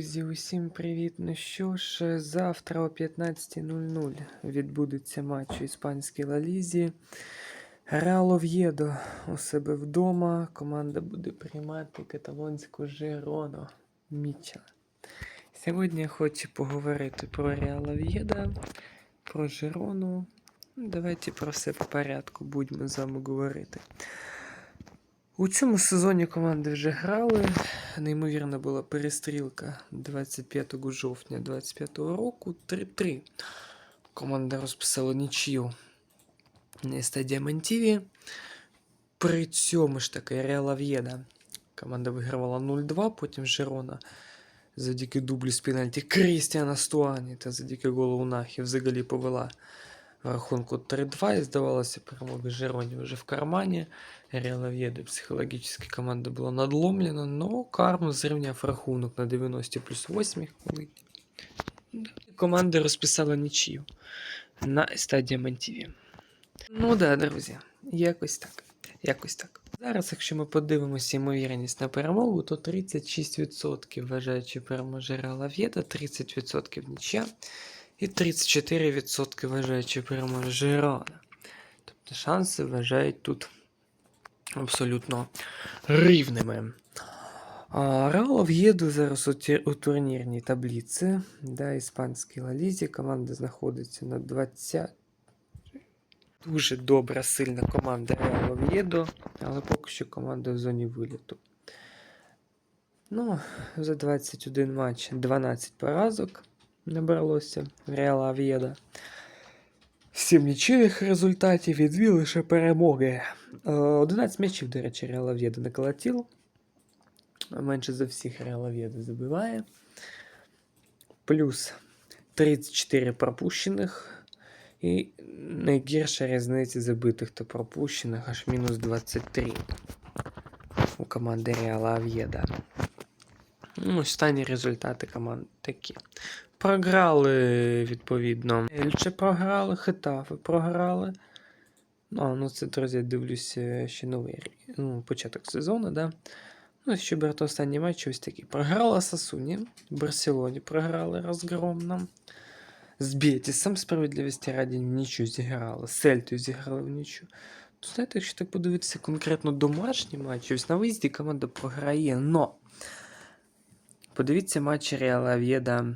Друзі, усім привіт! Ну що ж, завтра о 15.00 відбудеться матч у іспанській Лалізі. Реал Ов'єдо у себе вдома. Команда буде приймати каталонську Жероно Міча. Сьогодні я хочу поговорити про Реал Ов'єдо, про Жерону. Ну, Давайте про все по порядку будемо з вами говорити. У цьому сезоні команди вже грали. Неймовірна була перестрілка 25 жовтня 2025 року. 3-3. Команда розписала нічию на стадії Мантіві. При цьому ж таки Реал Ав'єда. Команда вигравала 0-2, потім Жерона завдяки дублю з пенальті Крістіана Стуані та завдяки голу Нахі взагалі повела в рахунку 3-2 і здавалося, перемога Жероні вже в кармані. Реал Овьедо психологически команда была надломлена, но Карм зрівняв рахунок на 90 плюс 8 хвилин. Команда розписала нічию на стадії Мантіві. Ну да, друзі, якось так. Якось так. Зараз, якщо ми подивимося ймовірність на перемогу, то 36% вважаючи переможе Реал Ов'єдо, 30% нічия і 34% вважаючи переможе Жерона. Тобто шанси вважають тут абсолютно рівними. А, Реал Ов'єду зараз у, ті- у турнірній таблиці, да, іспанській Лалізі. Команда знаходиться на 20. Дуже добра, сильна команда Реал Ов'єдо, але поки що команда в зоні виліту. Ну, за 21 матч 12 поразок набралося Реала Ов'єдо. Сім нічийних результатів і дві лише перемоги. Е, 11 м'ячів, до речі, Реал Ов'єдо наколотив. Менше за всіх Реал Ов'єдо забиває. Плюс 34 пропущених. І найгірша різниця забитих та пропущених аж мінус 23 у команди Реала Ов'єда. Ну, останні результати команд такі. Програли, відповідно. Ельче програли, Хетафи програли. Ну, ну це, друзі, я дивлюся ще новий ну, початок сезону, да. Ну, ще брати останні матчі ось такі. Програла Сасуні, Барселоні програли розгромно. З Бєтісом справедливості раді в нічю зіграли. З Сельтою зіграли в нічю. То знаєте, якщо так подивитися конкретно домашні матчі, ось на виїзді команда програє, но подивіться матчі Реала Ав'єда а,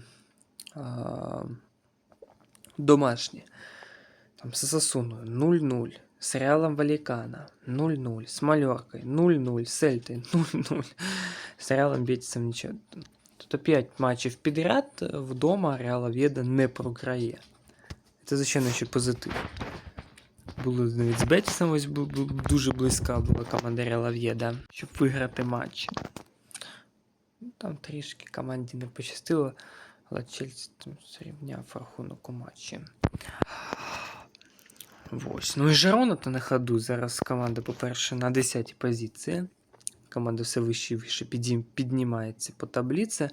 домашні. Там з Сасуною 0-0, з Реалом Валікана 0-0, з Мальоркою 0-0, з Сельтою 0-0, з Реалом Бєтісом нічого. Тобто 5 матчів підряд вдома Реал Ов'єда не програє. Це, звичайно, ще позитив. Було навіть з Бетісом ось дуже близька була команда Реал Ов'єда, щоб виграти матч. Там трішки команді не пощастило, але Чельсі там зрівняв рахунок у матчі. Ось. Ну і Жерона то на ходу. Зараз команда, по-перше, на 10-й позиції. Команда все вище і вище піднімається по таблиці.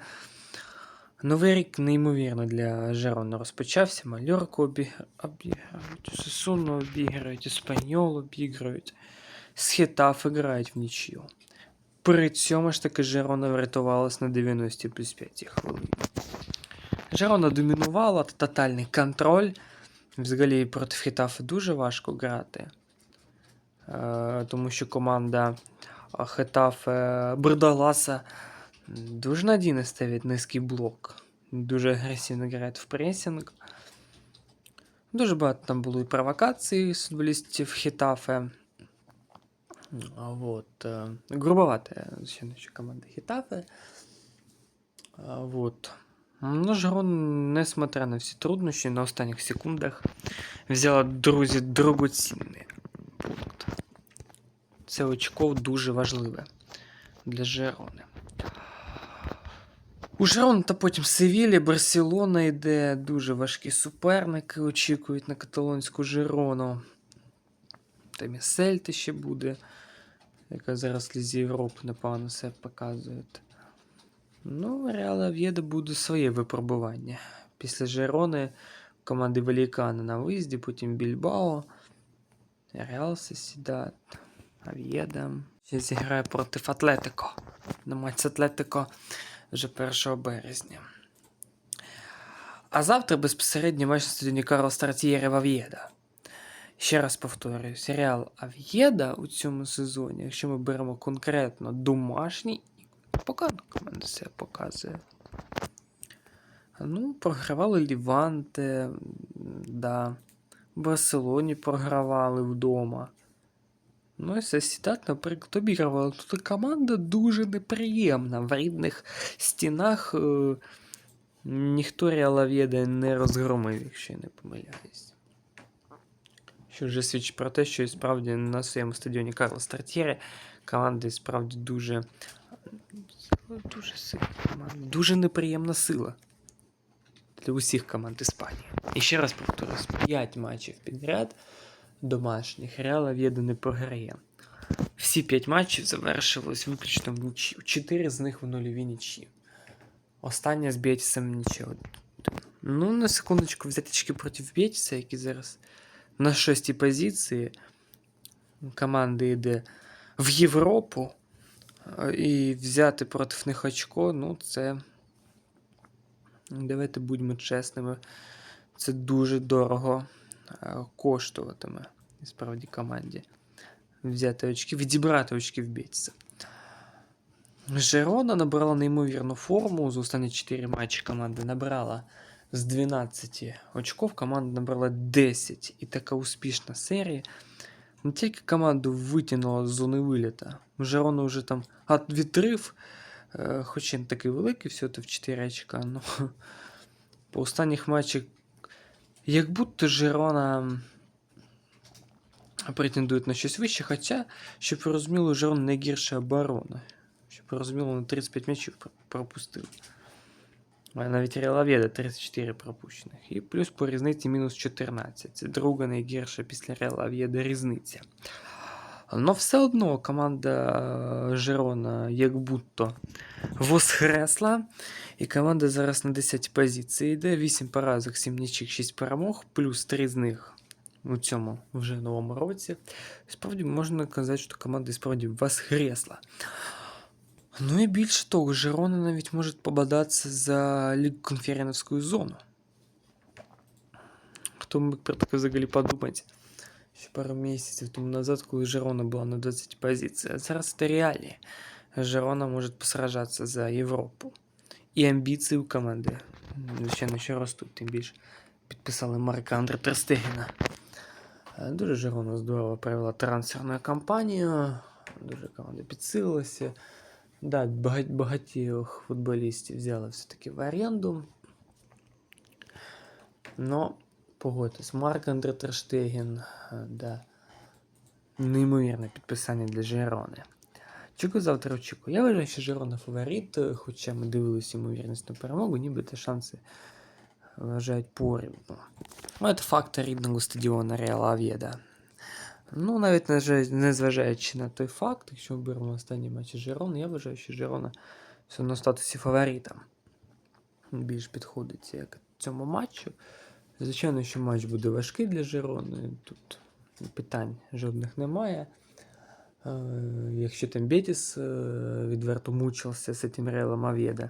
Новий рік неймовірно для Жерона розпочався. Мальорку обіграють, Сосуну обіграють, Іспаньол обіграють. З Хетаф грають в нічию. При цьому ж таки Жерона врятувалась на 90 плюс 5 хвилин. Жерона домінувала, тотальний контроль. Взагалі проти Хетафи дуже важко грати. Е, тому що команда Хетафе Бердаласа дуже надійно ставить низький блок. Дуже агресивно грають в пресінг. Дуже багато там було і провокацій з футболістів Хетафе. А Вот. е, Грубовата, команда Хетафе. А, Вот. Ну, Жрон, несмотря на всі труднощі, на останніх секундах взяла, друзі, дорогоцінний пункт. Це очко дуже важливе для Жерони. У Жерон та потім Севілі, Барселона йде дуже важкі суперники, очікують на каталонську Жерону. Там і Сельти ще буде, яка зараз Лізі Європи непогано себе показує. Ну, Реал Ав'єда буде своє випробування. Після Жерони команди Велікана на виїзді, потім Більбао, Реал Сосідат, Ав'єда. Ще зіграє проти Атлетико. На матч Атлетико вже 1 березня. А завтра безпосередньо матч на стадіоні Карл Стартієри в Ав'єда. Ще раз повторюю, серіал Ав'єда у цьому сезоні, якщо ми беремо конкретно домашній, погано команда себе показує. Ну, програвали Ліванте, да. В Барселоні програвали вдома. Ну, і Сосідат, наприклад, обігрувала. Тут команда дуже неприємна. В рідних стінах е, ніхто Реалавєда не розгромив, якщо я не помиляюсь. Що вже свідчить про те, що і справді на своєму стадіоні Карло Стартєре команда справді дуже. Дуже сильна команда. Дуже неприємна сила для усіх команд Іспанії. І ще раз повторюсь: 5 матчів підряд домашніх Реал Ав'єдо не програє. Всі 5 матчів завершились виключно в нічию. 4 з них в нульові нічі. Остання з Бєтісом нічого. Ну, на секундочку, взяти очки проти Бєтіса, який зараз на шостій позиції. Команда йде в Європу. І взяти проти них очко, ну, це. Давайте будьмо чесними. Це дуже дорого е, коштуватиме справді команді. Взяти очки, відібрати очки в бійця. Жерона набрала неймовірну форму. За останні 4 матчі команда набрала з 12 очков. Команда набрала 10. І така успішна серія. Не тільки команду витягнула з зони виліта. Жерона вже там відрив, е, хоч і не такий великий, все всього в 4 очка. Ну, по останніх матчах як будто Жерона претендує на щось вище, хоча, щоб ви розуміли, Жерон найгірша оборона. Щоб ви розуміли, на 35 м'ячів пропустив. Навіть Реал 34 пропущених. І плюс по різниці мінус 14. Це друга найгірша після Реал Авєда різниця. Но все одно команда е, Жерона як будто воскресла. І команда зараз на 10 позиції йде. 8 поразок, 7 нічок, 6 перемог, плюс 3 з них у цьому вже новому році. Справді можна казати, що команда справді воскресла. Ну і більше того, Жерона навіть може побадатися за лігу конференційну зону. Хто міг про таке взагалі подумати? Ще пару місяців тому назад, коли Жерона була на 20 позицій. А зараз це реалії. Жерона може посражатися за Європу. І амбіції у команди, звичайно, що ростуть, тим більше підписали Марка Андре Терстегіна. Е, Дуже Жерона здорово провела трансферну кампанію, дуже команда підсилилася. Да, багать, багатьох футболістів взяли все-таки в оренду. Но, погодьтесь, Марк Андре Терштеген, е, да, неймовірне підписання для Жерони. Чого завтра очікую? Я вважаю, що Жерона фаворит, хоча ми дивилися ймовірність на перемогу, нібито шанси вважають порівну. Ну, це фактор рідного стадіону Реала Ав'єда. Ну, навіть незважаючи- на той факт, якщо ми беремо останні матчі Жерони, я вважаю, що Жерона все в статусі фаворита більш підходить як цьому матчу. Звичайно, що матч буде важкий для Жерони. Тут питань жодних немає. Е, Якщо там Бетіс е, відверто мучився з цим Реалом Авєда,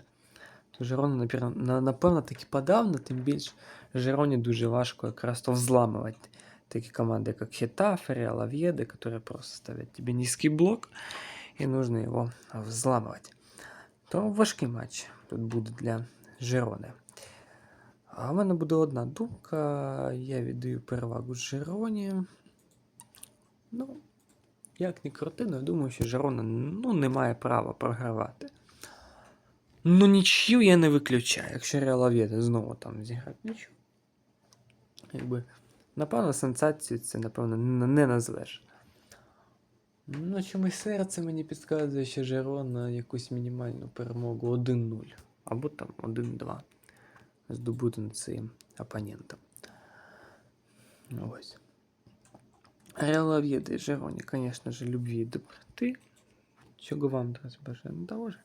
то Жерона, напевно, на- таки подавно, тим більш Жероні дуже важко якраз то взламувати такі команди, як Хетафе, Реал Авьеда, которые просто ставят тебе низкий блок, і нужно його взламувати. То важкий матч тут буде для Жерони. А в мене буде одна думка. Я віддаю перевагу Жероні. Ну, як не крути, але я думаю, що Жерона ну, не має права програвати. Ну, нічию я не виключаю, якщо Реал Ав'єда знову там зіграти нічого. Якби, напевно, сенсацію це, напевно, не назвеш. Ну, чомусь серце мені підказує, що Жерон на якусь мінімальну перемогу 1-0. Або там 1-2 здобути над цим опонентом. Ось. Реал Ав'єда і Жероні, звісно ж, любві і доброти. Чого вам, друзі, бажаю? Ну, того ж.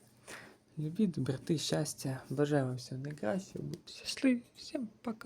Любі, доброти, щастя. Бажаю вам всього найкращого. Будьте щасливі. Всім пока.